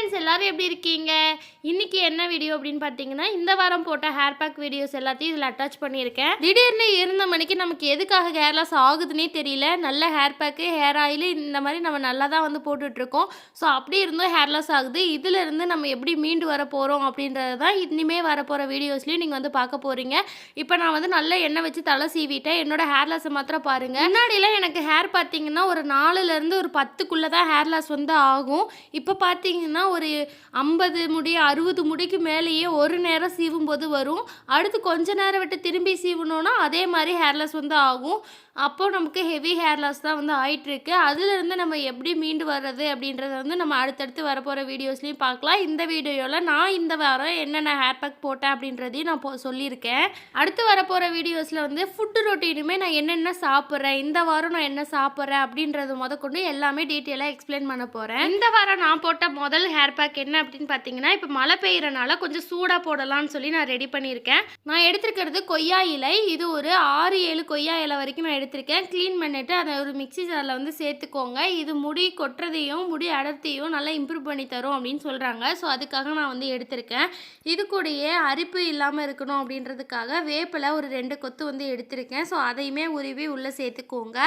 Friends எல்லோரும் எப்படி இருக்கீங்க? இன்னைக்கு என்ன வீடியோ அப்படின்னு பார்த்தீங்கன்னா இந்த வாரம் போட்ட ஹேர் பேக் வீடியோஸ் எல்லாத்தையும் இதில் அட்டாச் பண்ணியிருக்கேன். திடீர்னு இருந்த மணிக்கு நமக்கு எதுக்காக ஹேர் லாஸ் ஆகுதுன்னே தெரியல. நல்ல ஹேர் பேக்கு ஹேர் ஆயில் இந்த மாதிரி நம்ம நல்லா தான் வந்து போட்டுட்ருக்கோம். ஸோ அப்படி இருந்தும் ஹேர் லாஸ் ஆகுது. இதிலிருந்து நம்ம எப்படி மீண்டு வர போகிறோம் அப்படின்றது தான் இனிமே வரப்போகிற வீடியோஸ்லையும் நீங்கள் வந்து பார்க்க போகிறீங்க இப்போ நான் வந்து நல்ல எண்ணெய் வச்சு தலை சீவிட்டேன். என்னோட ஹேர் லாஸை மாத்திரம் பாருங்கள் முன்னாடிலாம் எனக்கு ஹேர் பார்த்தீங்கன்னா ஒரு நாலுலேருந்து ஒரு பத்துக்குள்ளே தான் ஹேர் லாஸ் வந்து ஆகும். இப்போ பார்த்தீங்கன்னா ஒரு ஐம்பது முடி அறுபது முடிக்கு மேலேயே ஒரு நேரம் சீவும் போது வரும். அடுத்து கொஞ்ச நேரம் விட்டு திரும்பி சீவணுன்னா அதே மாதிரி ஹேர்லாஸ் வந்து ஆகும். அப்போது நமக்கு ஹெவி ஹேர்லாஸ் தான் வந்து ஆயிட்டுருக்கு. அதுலேருந்து நம்ம எப்படி மீண்டு வர்றது அப்படின்றத வந்து நம்ம அடுத்தடுத்து வரப்போகிற வீடியோஸ்லையும் பார்க்கலாம். இந்த வீடியோவில் நான் இந்த வாரம் என்னென்ன ஹேர் பேக் போட்டேன் அப்படின்றதையும் நான் போ சொல்லியிருக்கேன். அடுத்து வரப்போகிற வீடியோஸில் வந்து ஃபுட்டு ரொட்டீனுமே நான் என்னென்ன சாப்பிட்றேன் இந்த வாரம் நான் என்ன சாப்பிட்றேன் அப்படின்றது முதற்கொண்டு எல்லாமே டீட்டெயிலாக எக்ஸ்பிளைன் பண்ண போகிறேன் இந்த வாரம் நான் போட்ட முதல் ஹேர் பேக் என்ன அப்படின்னு பார்த்தீங்கன்னா இப்போ மழை பெய்கிறனால கொஞ்சம் சூடாக போடலாம்னு சொல்லி நான் ரெடி பண்ணியிருக்கேன். நான் எடுத்துருக்கிறது கொய்யா இலை. இது ஒரு ஆறு ஏழு கொய்யா இலை வரைக்கும் நான் எடுத்திருக்கேன். க்ளீன் பண்ணிவிட்டு அதை ஒரு மிக்ஸி ஜாரில் வந்து சேர்த்துக்கோங்க. இது முடி கொட்டுறதையும் முடி அடர்த்தியும் நல்லா இம்ப்ரூவ் பண்ணி தரும் அப்படின்னு சொல்கிறாங்க ஸோ அதுக்காக நான் வந்து எடுத்திருக்கேன். இது கூடயே அரிப்பு இல்லாமல் இருக்கணும் அப்படின்றதுக்காக வேப்பில் ஒரு ரெண்டு கொத்து வந்து எடுத்திருக்கேன். ஸோ அதையுமே உருவி உள்ளே சேர்த்துக்கோங்க.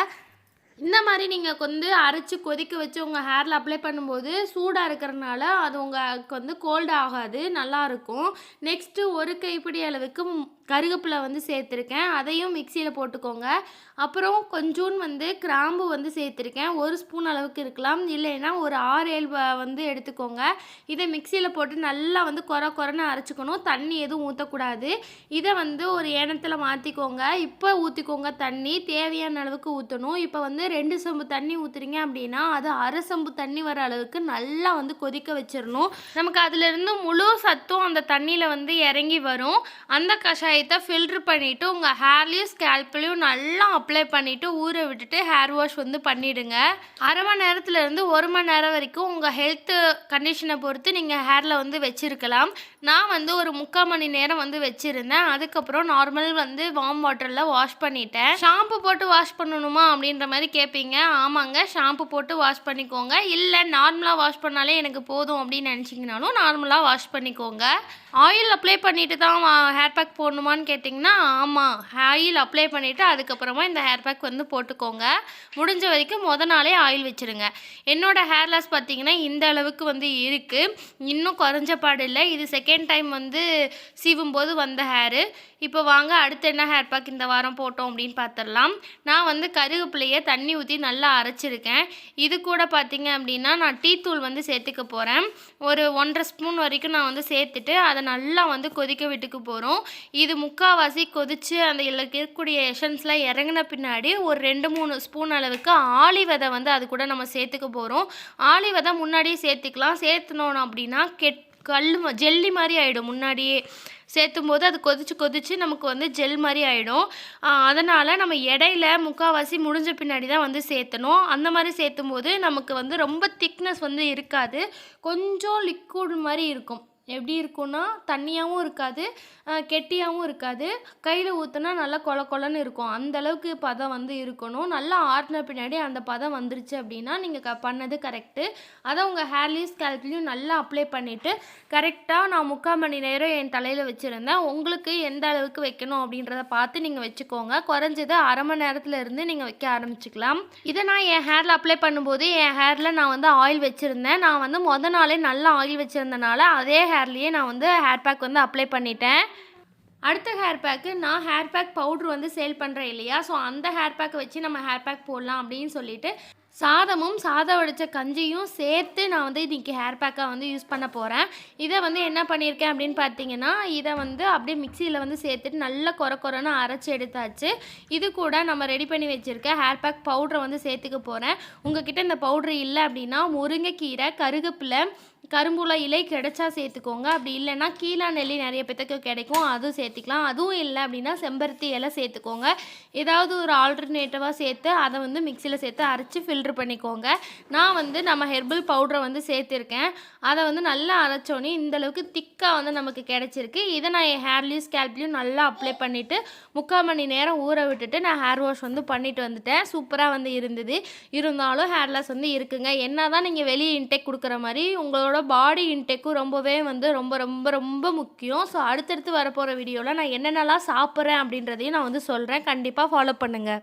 இந்த மாதிரி நீங்கள் வந்து அரைச்சி கொதிக்க வச்சு உங்கள் ஹேரில் அப்ளை பண்ணும்போது சூடாக இருக்கிறனால அது உங்களுக்கு வந்து கோல்டு ஆகாது நல்லாயிருக்கும் நெக்ஸ்ட்டு ஒரு கைப்பிடி அளவுக்கு கருகப்பில் கருவேப்பிலை வந்து சேர்த்துருக்கேன். அதையும் மிக்சியில் போட்டுக்கோங்க. அப்புறம் கொஞ்சோன் வந்து கிராம்பு வந்து சேர்த்துருக்கேன். ஒரு ஸ்பூன் அளவுக்கு இருக்கலாம். இல்லைன்னா ஒரு ஆறு ஏழு வந்து எடுத்துக்கோங்க. இதை மிக்சியில் போட்டு நல்லா வந்து குறை குறைன்னு அரைச்சிக்கணும். தண்ணி எதுவும் ஊற்றக்கூடாது இதை வந்து ஒரு ஏனத்தில் மாற்றிக்கோங்க இப்போ ஊற்றிக்கோங்க தண்ணி. தேவையான அளவுக்கு ஊற்றணும் இப்போ வந்து ரெண்டு சம்பு தண்ணி ஊற்றுறீங்க அப்படின்னா அது அரை சம்பு தண்ணி வர அளவுக்கு நல்லா வந்து கொதிக்க வச்சிடணும் நமக்கு அதுலேருந்து முழு சத்தும் அந்த தண்ணியில் வந்து இறங்கி வரும். அந்த கஷாயத்தை ஃபில்ட்ரு பண்ணிவிட்டு உங்கள் ஹேர்லேயும் ஸ்கேல்ப்லேயும் நல்லா அப்ளை பண்ணிவிட்டு ஊற விட்டுட்டு ஹேர் வாஷ் வந்து பண்ணிவிடுங்க அரை மணி நேரத்துலேருந்து ஒரு மணி நேரம் வரைக்கும் உங்கள் ஹெல்த்து கண்டிஷனை பொறுத்து நீங்கள் ஹேரில் வந்து வச்சுருக்கலாம். நான் வந்து ஒரு முக்கால் மணி நேரம் வந்து வச்சுருந்தேன். அதுக்கப்புறம் நார்மல் வந்து வார்ம் வாட்டரில் வாஷ் பண்ணிட்டேன். ஷாம்பு போட்டு வாஷ் பண்ணணுமா அப்படின்ற மாதிரி கேட்பீங்க ஆமாங்க ஷாம்பு போட்டு வாஷ் பண்ணிக்கோங்க. இல்லை நார்மலாக வாஷ் பண்ணாலே எனக்கு போதும் அப்படின்னு நினச்சிங்கனாலும் நார்மலாக வாஷ் பண்ணிக்கோங்க. ஆயில் அப்ளை பண்ணிட்டு தான் ஹேர் பேக் போடணும் போடணுமான்னு கேட்டிங்கன்னா ஆமாம் ஆயில் அப்ளை பண்ணிவிட்டு அதுக்கப்புறமா இந்த ஹேர் பேக் வந்து போட்டுக்கோங்க. முடிஞ்ச வரைக்கும் முத நாளே ஆயில் வச்சுருங்க. என்னோட ஹேர் லாஸ் பார்த்தீங்கன்னா இந்த அளவுக்கு வந்து இருக்குது இன்னும் குறைஞ்ச பாடு இல்லை. இது செகண்ட் டைம் வந்து சீவும் போது வந்த ஹேரு இப்போ வாங்க அடுத்து என்ன ஹேர் பேக் இந்த வாரம் போட்டோம் அப்படின்னு பார்த்துடலாம் நான் வந்து கருவேப்பிலையை தண்ணி ஊற்றி நல்லா அரைச்சிருக்கேன். இது கூட பார்த்தீங்க அப்படின்னா நான் டீ தூள் வந்து சேர்த்துக்க போகிறேன் ஒரு ஒன்றரை ஸ்பூன் வரைக்கும் நான் வந்து சேர்த்துட்டு அதை நல்லா வந்து கொதிக்க விட்டுக்கு போகிறோம் இது முக்கால்வாசி கொதித்து அந்த இருக்கக்கூடிய எஷன்ஸ்லாம் இறங்கின பின்னாடி ஒரு ரெண்டு மூணு ஸ்பூன் அளவுக்கு ஆளி விதை வந்து அது கூட நம்ம சேர்த்துக்க போகிறோம் ஆளி விதை முன்னாடியே சேர்த்துக்கலாம். சேர்த்துனோம் அப்படின்னா கெட் கல் ஜெல்லி மாதிரி ஆகிடும் முன்னாடியே. சேர்த்தும் போது அது கொதிச்சு கொதிச்சு நமக்கு வந்து ஜெல் மாதிரி ஆகிடும் அதனால் நம்ம இடையில முக்கால்வாசி முடிஞ்ச பின்னாடி தான் வந்து சேர்த்தணும். அந்த மாதிரி சேர்த்தும் போது நமக்கு வந்து ரொம்ப திக்னஸ் வந்து இருக்காது. கொஞ்சம் லிக்விட் மாதிரி இருக்கும். எப்படி இருக்கும்னா தண்ணியாகவும் இருக்காது கெட்டியாகவும் இருக்காது. கையில் ஊற்றுனா நல்லா கொல கொலன்னு இருக்கும். அந்த அளவுக்கு பதம் வந்து இருக்கணும். நல்லா ஆட்டின பின்னாடி அந்த பதம் வந்துருச்சு அப்படின்னா நீங்கள் க பண்ணது கரெக்டு அதை உங்கள் ஹேர்லேயும் ஸ்கேல்ப்லேயும் நல்லா அப்ளை பண்ணிவிட்டு கரெக்டாக நான் முக்கால் மணி நேரம் என் தலையில் வச்சுருந்தேன். உங்களுக்கு எந்த அளவுக்கு வைக்கணும் அப்படின்றத பார்த்து நீங்கள் வச்சுக்கோங்க. குறைஞ்சது அரை மணி நேரத்தில் இருந்து நீங்கள் வைக்க ஆரம்பிச்சுக்கலாம். இதை நான் என் ஹேரில் அப்ளை பண்ணும்போது என் ஹேரில் நான் வந்து ஆயில் வச்சுருந்தேன். நான் வந்து மொதல் நாளே நல்லா ஆயில் வச்சுருந்தனால அதே ஹேர்லேயே நான் வந்து ஹேர் பேக் வந்து அப்ளை பண்ணிட்டேன். அடுத்த ஹேர் பேக்கு நான் ஹேர் பேக் பவுட்ரு வந்து சேல் பண்ணுறேன் இல்லையா? ஸோ அந்த ஹேர் பேக்கை வச்சு நம்ம ஹேர் பேக் போடலாம் அப்படின்னு சொல்லிட்டு சாதமும் சாதம் வடித்த கஞ்சியும் சேர்த்து நான் வந்து இன்றைக்கி ஹேர் பேக்காக வந்து யூஸ் பண்ண போகிறேன் இதை வந்து என்ன பண்ணியிருக்கேன் அப்படின்னு பார்த்தீங்கன்னா இதை வந்து அப்படியே மிக்சியில் வந்து சேர்த்துட்டு நல்லா கொர கொரன்னு அரைச்சி எடுத்தாச்சு. இது கூட நம்ம ரெடி பண்ணி வச்சுருக்க ஹேர் பேக் பவுடரை வந்து சேர்த்துக்க போகிறேன் உங்ககிட்ட இந்த பவுட்ரு இல்லை அப்படின்னா முருங்கைக்கீரை கருகப்பில் கரும்புல இலை கிடைச்சா சேர்த்துக்கோங்க. அப்படி இல்லைன்னா கீழா நெல்லி நிறைய பேத்துக்கு கிடைக்கும். அதுவும் சேர்த்துக்கலாம். அதுவும் இல்லை அப்படின்னா செம்பருத்தி இலை சேர்த்துக்கோங்க. ஏதாவது ஒரு ஆல்டர்னேட்டிவாக சேர்த்து அதை வந்து மிக்சியில் சேர்த்து அரைச்சி ஃபில்ட்ரு பண்ணிக்கோங்க. நான் வந்து நம்ம ஹெர்பல் பவுடரை வந்து சேர்த்துருக்கேன். அதை வந்து நல்லா அரைச்சோன்னே இந்தளவுக்கு திக்காக வந்து நமக்கு கிடைச்சிருக்கு. இதை நான் என் ஹேர்லேயும் ஸ்கேல்ப்லேயும் நல்லா அப்ளை பண்ணிவிட்டு முக்கால் மணி நேரம் ஊற விட்டுட்டு நான் ஹேர் வாஷ் வந்து பண்ணிட்டு வந்துட்டேன். சூப்பராக வந்து இருந்தது. இருந்தாலும் ஹேர் லாஸ் வந்து இருக்குங்க. என்ன தான் நீங்கள் வெளியே இன்டேக் கொடுக்குற மாதிரி உங்களோட நம்மளோட பாடி இன்டேக்கும் ரொம்பவே வந்து ரொம்ப ரொம்ப ரொம்ப முக்கியம். ஸோ அடுத்தடுத்து வரப்போகிற வீடியோவில் நான் என்னென்னலாம் சாப்பிட்றேன் அப்படின்றதையும் நான் வந்து சொல்கிறேன் கண்டிப்பாக ஃபாலோ பண்ணுங்கள்